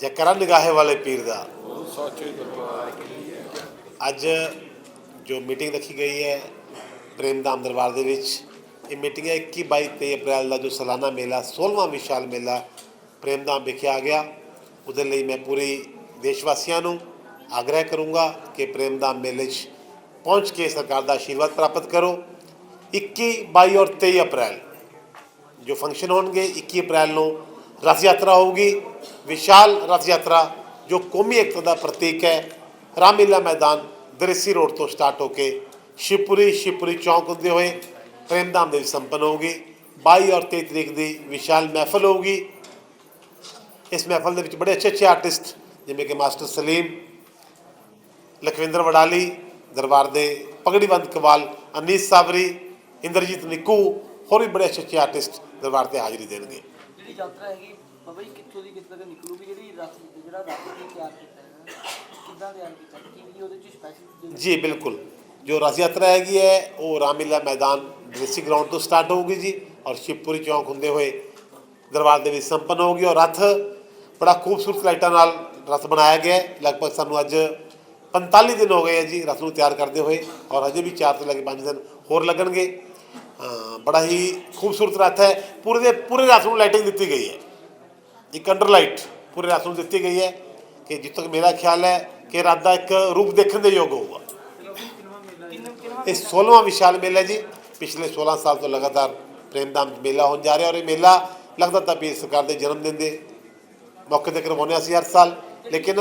ਜਕਰਾ ਨਿਗਾਹੇ ਵਾਲੇ ਪੀਰ ਦਾ? ਅੱਜ ਜੋ ਮੀਟਿੰਗ ਰੱਖੀ ਗਈ ਹੈ ਪ੍ਰੇਮ ਧਾਮ ਦਰਬਾਰ ਦੇ ਵਿੱਚ, ਇਹ ਮੀਟਿੰਗ ਹੈ 21 22 23 ਅਪ੍ਰੈਲ ਦਾ ਜੋ ਸਾਲਾਨਾ ਮੇਲਾ 16ਵਾਂ ਵਿਸ਼ਾਲ ਮੇਲਾ ਪ੍ਰੇਮ ਧਾਮ ਵਿਖੇ ਆ ਗਿਆ। ਉਹਦੇ ਲਈ ਮੈਂ ਪੂਰੀ ਦੇਸ਼ ਵਾਸੀਆਂ ਨੂੰ ਆਗ੍ਰਹਿ ਕਰੂੰਗਾ ਕਿ ਪ੍ਰੇਮ ਧਾਮ ਮੇਲੇ 'ਚ ਪਹੁੰਚ ਕੇ ਸਰਕਾਰ ਦਾ ਆਸ਼ੀਰਵਾਦ ਪ੍ਰਾਪਤ ਕਰੋ। 21 22 ਔਰ 23 ਅਪ੍ਰੈਲ ਜੋ ਫੰਕਸ਼ਨ ਹੋਣਗੇ 21 ਅਪ੍ਰੈਲ ਨੂੰ ਰਥ ਯਾਤਰਾ ਹੋਊਗੀ ਵਿਸ਼ਾਲ ਰਥ ਯਾਤਰਾ ਜੋ ਕੌਮੀ ਏਕਤਾ ਦਾ ਪ੍ਰਤੀਕ ਹੈ ਰਾਮਲੀਲਾ ਮੈਦਾਨ ਦਰਸੀ ਰੋਡ ਤੋਂ ਸਟਾਰਟ ਹੋ ਕੇ ਸ਼ਿਵਪੁਰੀ ਸ਼ਿਵਪੁਰੀ ਚੌਂਕ ਹੁੰਦੇ ਹੋਏ ਪ੍ਰੇਮਧਾਮ ਦੇ ਵਿੱਚ ਸੰਪੰਨ ਹੋਊਗੀ 22 ਔਰ 23 ਤਰੀਕ ਦੀ ਵਿਸ਼ਾਲ ਮਹਿਫਲ ਹੋਊਗੀ ਇਸ ਮਹਿਫਲ ਦੇ ਵਿੱਚ ਬੜੇ ਅੱਛੇ ਅੱਛੇ ਆਰਟਿਸਟ ਜਿਵੇਂ ਕਿ ਮਾਸਟਰ ਸਲੀਮ ਲਖਵਿੰਦਰ ਵਡਾਲੀ ਦਰਬਾਰ ਦੇ ਪਗੜੀਬੰਦ ਕਵਾਲ ਅਨੀਸ ਸਾਵਰੀ ਇੰਦਰਜੀਤ ਨਿੱਕੂ ਹੋਰ ਵੀ ਬੜੇ ਅੱਛੇ ਅੱਛੇ ਆਰਟਿਸਟ ਦਰਬਾਰ ਤੇ ਹਾਜ਼ਰੀ ਦੇਣਗੇ ਜਿਹੜੀ ਯਾਤਰਾ ਹੈਗੀ ਬਾਬਾ ਜੀ ਕਿੱਥੋਂ ਦੀ ਕਿੱਥੇ ਤੱਕ ਨਿਕਲੂਗੀ, ਜਿਹੜੀ ਰਥ, ਜਿਹੜਾ ਰਥ ਦੀ ਤਿਆਰ ਕੀਤਾ ਹੈ ਕਿੱਦਾਂ ਤਿਆਰ ਕੀਤਾ, ਕੀ ਉਹਦੇ ਚ ਸਪੈਸ਼ਲ ਜੀ, ਬਿਲਕੁਲ। ਜੋ ਰਥ ਯਾਤਰਾ ਹੈਗੀ ਹੈ, ਉਹ ਰਾਮਲੀਲਾ ਮੈਦਾਨ ਡ੍ਰੈਸਿੰਗ ਗਰਾਊਂਡ ਤੋਂ ਸਟਾਰਟ ਹੋਊਗੀ ਜੀ, ਔਰ ਸ਼ਿਵਪੁਰੀ ਚੌਂਕ ਹੁੰਦੇ ਹੋਏ ਦਰਬਾਰ ਦੇ ਵਿੱਚ ਸੰਪੰਨ ਹੋਊਗੀ, ਔਰ ਰਥ ਬੜਾ ਖੂਬਸੂਰਤ ਲਾਈਟਾਂ ਨਾਲ ਰਥ ਬਣਾਇਆ ਗਿਆ ਹੈ। ਲਗਭਗ ਸਾਨੂੰ ਅੱਜ 45 ਦਿਨ ਹੋ ਗਏ ਹੈ ਜੀ, ਰਥ ਨੂੰ ਤਿਆਰ ਕਰਦੇ ਹੋਏ, ਔਰ ਅਜੇ ਵੀ 4 ਤੋਂ ਲੈ ਕੇ 5 ਦਿਨ ਹੋਰ ਲੱਗਣਗੇ। ਬੜਾ ਹੀ ਖੂਬਸੂਰਤ ਰਥ ਹੈ। ਪੂਰੇ ਦੇ ਪੂਰੇ ਰਥ ਨੂੰ ਲਾਈਟਿੰਗ ਦਿੱਤੀ ਗਈ ਹੈ। ਇੱਕ ਅੰਡਰ ਲਾਈਟ ਪੂਰੇ ਰਥ ਨੂੰ ਦਿੱਤੀ ਗਈ ਹੈ ਕਿ ਜਿੱਥੋਂ ਤੱਕ ਮੇਰਾ ਖਿਆਲ ਹੈ ਕਿ ਰਥ ਦਾ ਇੱਕ ਰੂਪ ਦੇਖਣ ਦੇ ਯੋਗ ਹੋਊਗਾ। ਇਹ 16ਵਾਂ ਵਿਸ਼ਾਲ ਮੇਲਾ ਜੀ। ਪਿਛਲੇ 16 ਸਾਲ ਤੋਂ ਲਗਾਤਾਰ ਪ੍ਰੇਮਦਾਮ ਮੇਲਾ ਹੋਣ ਜਾ ਰਿਹਾ ਔਰ ਇਹ ਮੇਲਾ ਲੱਗਦਾ ਤਾਂ ਪੀਰ ਸਰਕਾਰ ਦੇ ਜਨਮ ਦਿਨ ਦੇ ਮੌਕੇ ਤੇ ਕਰਵਾਉਂਦੇ ਹਾਂ ਅਸੀਂ ਹਰ ਸਾਲ। ਲੇਕਿਨ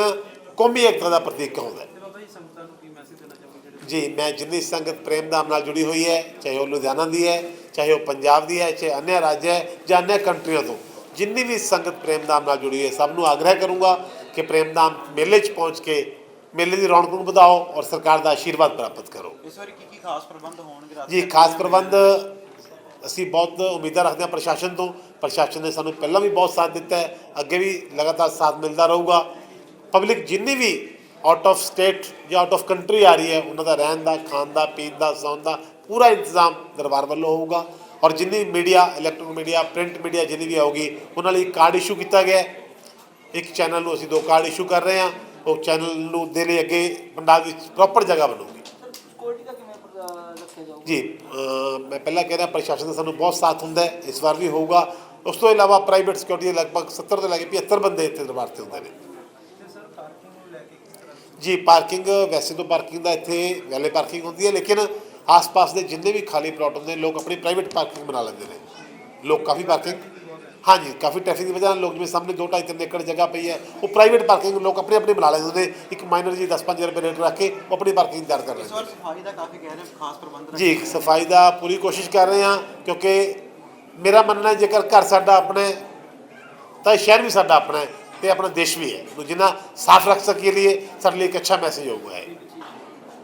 ਕੌਮੀ ਏਕਤਾ ਦਾ ਪ੍ਰਤੀਕ ਕਹਾਉਂਦਾ ਹੈ ਤੇ ਬਾਬਾ ਜੀ ਸੰਗਤਾਂ ਨੂੰ ਕੀ ਮੈਸੇਜ ਦੇਣਾ ਚਾਹੋਗੇ ਜਿਹੜੇ ਜੀ ਮੈਂ ਜਿੰਨੀ ਸੰਗਤ ਪ੍ਰੇਮਦਾਮ ਨਾਲ ਜੁੜੀ ਹੋਈ ਹੈ ਚਾਹੇ ਉਹ ਲੁਧਿਆਣਾ ਦੀ ਹੈ ਚਾਹੇ ਉਹ ਪੰਜਾਬ ਦੀ ਹੈ ਚਾਹੇ ਅਨਿਆ ਰਾਜ ਹੈ ਜਾਂ ਅਨਿਆ ਕੰਟਰੀਆਂ ਤੋਂ ਜਿੰਨੀ ਵੀ ਸੰਗਤ ਪ੍ਰੇਮਦਾਮ ਨਾਲ ਜੁੜੀ ਹੈ ਸਭ ਨੂੰ ਆਗ੍ਰਹਿ ਕਰੂੰਗਾ ਕਿ ਪ੍ਰੇਮਦਾਮ ਮੇਲੇ 'ਚ ਪਹੁੰਚ ਕੇ ਮੇਲੇ ਦੀ ਰੌਣਕ ਨੂੰ ਵਧਾਓ ਔਰ ਸਰਕਾਰ ਦਾ ਆਸ਼ੀਰਵਾਦ ਪ੍ਰਾਪਤ ਕਰੋ। ਇਸ ਵਾਰੀ ਕੀ ਕੀ ਖਾਸ ਪ੍ਰਬੰਧ ਹੋਣਗੇ ਜੀ ਖਾਸ ਪ੍ਰਬੰਧ ਅਸੀਂ ਬਹੁਤ ਉਮੀਦਾਂ ਰੱਖਦੇ ਹਾਂ ਪ੍ਰਸ਼ਾਸਨ ਤੋਂ। ਪ੍ਰਸ਼ਾਸਨ ਨੇ ਸਾਨੂੰ ਪਹਿਲਾਂ ਵੀ ਬਹੁਤ ਸਾਥ ਦਿੱਤਾ ਹੈ ਅੱਗੇ ਵੀ ਲਗਾਤਾਰ ਸਾਥ ਮਿਲਦਾ ਰਹੂਗਾ। ਪਬਲਿਕ ਜਿੰਨੀ ਵੀ ਆਊਟ ਆਫ ਸਟੇਟ ਜਾਂ ਆਊਟ ਆਫ ਕੰਟਰੀ ਆ ਰਹੀ ਹੈ ਉਹਨਾਂ ਦਾ ਰਹਿਣ ਦਾ ਖਾਣ ਦਾ ਪੀਣ ਦਾ ਸੌਣ ਦਾ ਪੂਰਾ ਇੰਤਜ਼ਾਮ ਦਰਬਾਰ ਵੱਲੋਂ ਹੋਊਗਾ। ਔਰ ਜਿੰਨੀ media electronic media print media ਜਿੰਨੀ ਵੀ ਆਊਗੀ ਉਹਨਾਂ ਲਈ ਕਾਰਡ ਇਸ਼ੂ ਕੀਤਾ ਗਿਆ ਇੱਕ ਚੈਨਲ ਨੂੰ ਅਸੀਂ ਦੋ ਕਾਰਡ ਇਸ਼ੂ ਕਰ ਰਹੇ ਹਾਂ। ਉਹ ਚੈਨਲ ਨੂੰ ਦੇ ਲਈ ਅੱਗੇ ਪੰਡਾਲ ਵਿੱਚ ਪ੍ਰੋਪਰ ਜਗ੍ਹਾ ਬਣੂਗੀ। ਦਾ ਜੀ ਮੈਂ ਪਹਿਲਾਂ ਕਹਿ ਰਿਹਾ ਪ੍ਰਸ਼ਾਸਨ ਦਾ ਸਾਨੂੰ ਬਹੁਤ ਸਾਥ ਹੁੰਦਾ ਹੈ ਇਸ ਵਾਰ ਵੀ ਹੋਊਗਾ। ਉਸ ਤੋਂ ਇਲਾਵਾ ਪ੍ਰਾਈਵੇਟ ਸਿਕਿਉਰਿਟੀ ਦੇ ਲਗਭਗ 70 ਤੋਂ ਲੈ ਕੇ 75 ਬੰਦੇ ਇੱਥੇ ਦਰਬਾਰ ਤੇ ਹੁੰਦੇ ਨੇ ਤੇ ਸਰ ਪਾਰਕਿੰਗ ਨੂੰ ਲੈ ਕੇ ਕਿਸ ਤਰ੍ਹਾਂ ਦੀ ਜੀ ਪਾਰਕਿੰਗ ਵੈਸੇ ਤਾਂ ਪਾਰਕਿੰਗ ਦਾ ਇੱਥੇ ਵੈਲੇ ਪਾਰਕਿੰਗ ਹੁੰਦੀ ਹੈ ਲੇਕਿਨ ਆਸ-ਪਾਸ ਦੇ ਜਿੰਨੇ ਵੀ ਖਾਲੀ ਪਲਾਟ ਹੁੰਦੇ ਨੇ ਲੋਕ ਆਪਣੀ ਪ੍ਰਾਈਵੇਟ ਪਾਰਕਿੰਗ ਬਣਾ ਲੈਂਦੇ ਨੇ। ਲੋਕ ਕਾਫੀ ਪਾਰਕਿੰਗ ਹਾਂਜੀ ਕਾਫੀ ਟ੍ਰੈਫਿਕ ਦੀ ਵਜ੍ਹਾ ਨਾਲ ਲੋਕ ਜਿਵੇਂ ਸਾਹਮਣੇ 2.5 3 ਏਕੜ ਜਗ੍ਹਾ ਪਈ ਹੈ ਉਹ ਪ੍ਰਾਈਵੇਟ ਪਾਰਕਿੰਗ ਲੋਕ ਆਪਣੀ ਆਪਣੀ ਬਣਾ ਲੈਂਦੇ ਨੇ। ਇੱਕ ਮਾਈਨਰ ਜੀ 10-5 ਰੁਪਏ ਰੇਟ ਰੱਖ ਕੇ ਉਹ ਆਪਣੀ ਪਾਰਕਿੰਗ ਤਿਆਰ ਕਰ ਲੈਂਦੇ ਨੇ। ਸਫ਼ਾਈ ਦਾ ਕਾਫੀ ਕਹਿ ਰਹੇ ਖਾਸ ਪ੍ਰਬੰਧ ਜੀ ਸਫ਼ਾਈ ਦਾ ਪੂਰੀ ਕੋਸ਼ਿਸ਼ ਕਰ ਰਹੇ ਹਾਂ ਕਿਉਂਕਿ ਮੇਰਾ ਮੰਨਣਾ ਜੇਕਰ ਘਰ ਸਾਡਾ ਆਪਣਾ ਤਾਂ ਸ਼ਹਿਰ ਵੀ ਸਾਡਾ ਆਪਣਾ ਹੈ। ਤੇ ਆਪਣਾ ਦੇਸ਼ ਵੀ ਹੈ। ਨੂੰ ਜਿੰਨਾ ਸਾਫ਼ ਰੱਖ ਸਕੀਏ ਲਈ, ਸਾਡੇ ਲਈ ਇੱਕ ਅੱਛਾ ਮੈਸੇਜ ਹੋਊਗਾ ਇਹ।